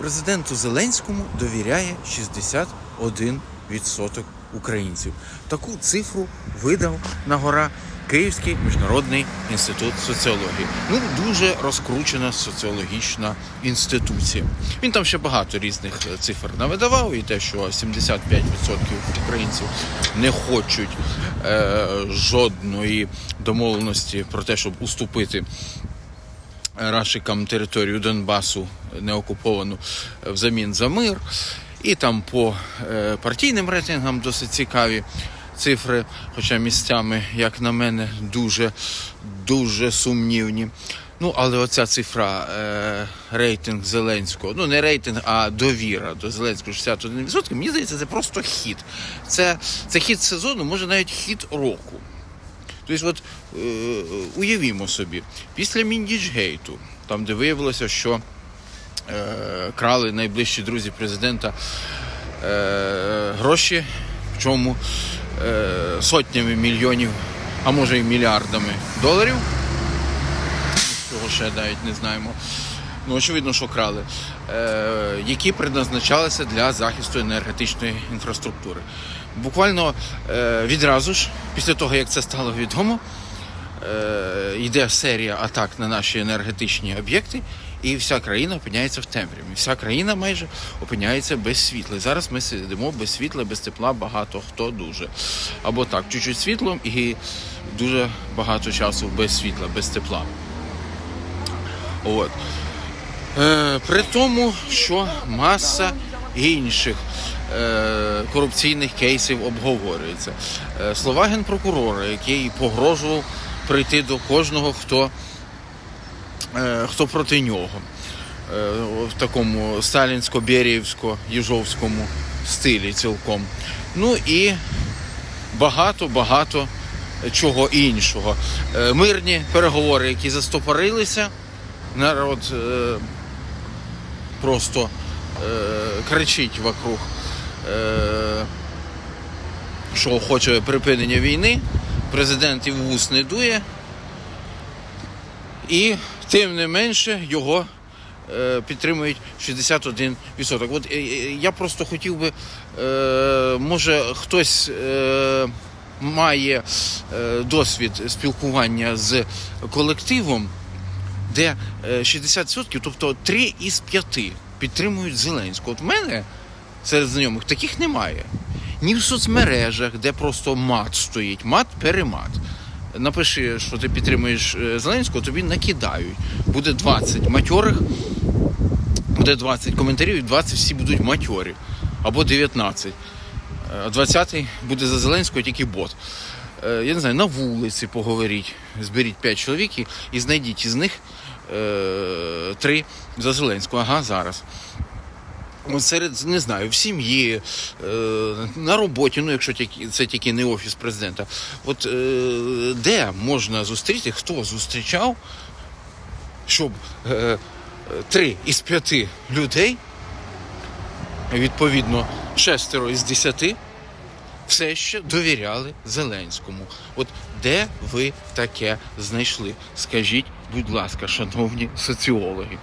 Президенту Зеленському довіряє 61% українців. Таку цифру видав на гора Київський міжнародний інститут соціології. Ну, дуже розкручена соціологічна інституція. Він там ще багато різних цифр навидавав, і те, що 75% українців не хочуть е, жодної домовленості про те, щоб уступити рашикам територію Донбасу неокуповану взамін за мир. І там по е, партійним рейтингам досить цікаві цифри, хоча місцями, як на мене, дуже, дуже сумнівні. Ну, але оця цифра е, рейтинг Зеленського, ну не рейтинг, а довіра до Зеленського 61%, мені здається, це просто хід. Це, це хід сезону, може навіть хід року. Тобто, от е, уявімо собі, після Міндічгейту, там де виявилося, що е, крали найближчі друзі президента е, гроші, в чому сотнями мільйонів, а може і мільярдами доларів. Цього ще навіть не знаємо. Ну, очевидно, що крали, е, які предназначалися для захисту енергетичної інфраструктури. Буквально е, відразу ж, після того, як це стало відомо, е, йде серія атак на наші енергетичні об'єкти, і вся країна опиняється в темряві. Вся країна майже опиняється без світла. І зараз ми сидимо без світла, без тепла, багато хто дуже. Або так, чуть-чуть світлом і дуже багато часу без світла, без тепла. От. Е, при тому, що маса інших е, корупційних кейсів обговорюється. Е, слова генпрокурора, який погрожував прийти до кожного, хто, хто проти нього. В такому сталінсько-беріївсько-єжовському стилі цілком. Ну і багато-багато чого іншого. Мирні переговори, які застопорилися, народ просто е, кричить вокруг, е, що хоче припинення війни. Президент і в вус не дує. І тим не менше його е, підтримують 61%. От е, е, я просто хотів би, е, може, хтось е, має е, досвід спілкування з колективом, де е, 60%, тобто 3 із 5 підтримують Зеленського. От в мене серед знайомих таких немає. Ні в соцмережах, де просто мат стоїть, мат-перемат. Напиши, що ти підтримуєш е, Зеленського, тобі накидають. Буде 20 матьорих, буде 20 коментарів, і 20 всі будуть матьорі. Або 19. А 20-й буде за Зеленського тільки бот. Е, Я не знаю, на вулиці поговоріть, зберіть 5 чоловік і- знайдіть із них е, 3 за Зеленського. Ага, зараз. Серед не знаю, в сім'ї, е, на роботі, ну якщо це тільки не офіс президента. От де можна зустріти, хто зустрічав, щоб три із п'яти людей, відповідно, шестеро із десяти, все ще довіряли Зеленському. От де ви таке знайшли? Скажіть, будь ласка, шановні соціологи.